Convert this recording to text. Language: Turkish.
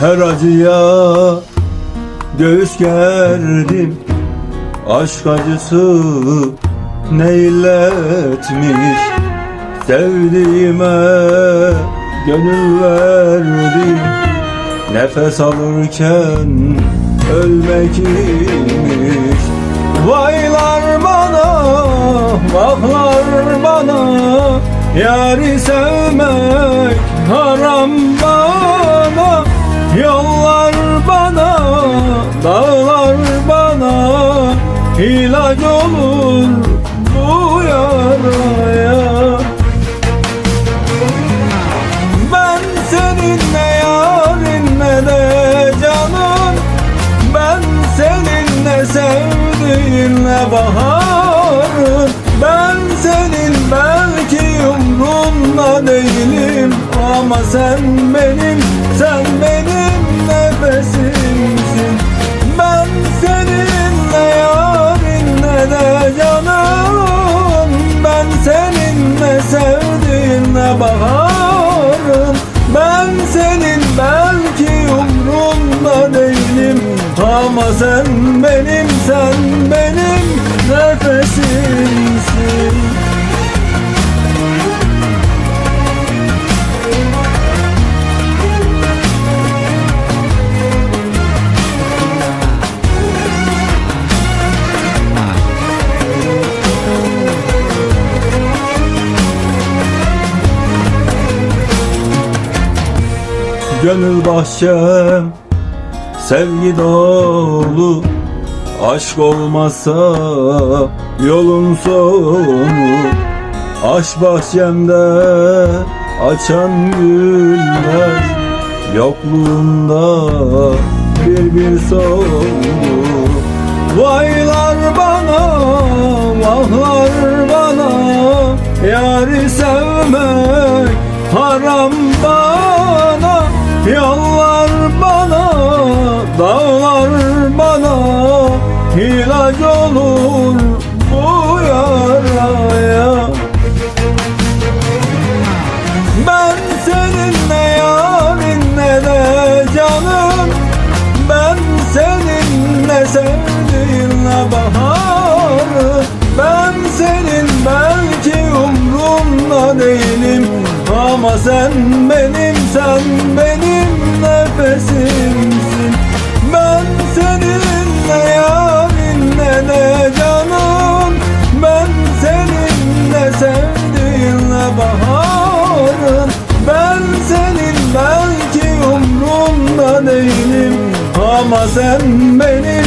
Her acıya göğüs gerdim. Aşk acısı ne illetmiş Sevdiğime gönül verdim. Nefes alırken ölmek imiş. Vaylar bana, vahlar bana Yari sevmek haram bana ilaç olur bu yaraya. Ben seninle yarinle de canım. Ben seninle sevdiğinle baharım. Ben senin belki umrunda değilim. Ama sen benim, sen benim nefesimsin. Ben seninle Ama sen benim, sen benim nefesimsin. Gönül bahçem sevgi dolu Aşk olmazsa yolun sonu Aşk bahçemde açan güller Yokluğunda bir bir soldu Vaylar bana, vahlar bana Yari sevmek haram bana. Yollar baharım Ben senin belki umrumda değilim. Ama sen benim, sen benim nefesimsin. Ben seninle yarinle de canım? Ben seninle sevdiğinle baharım. Ben senin belki umrumda değilim. Ama sen benim,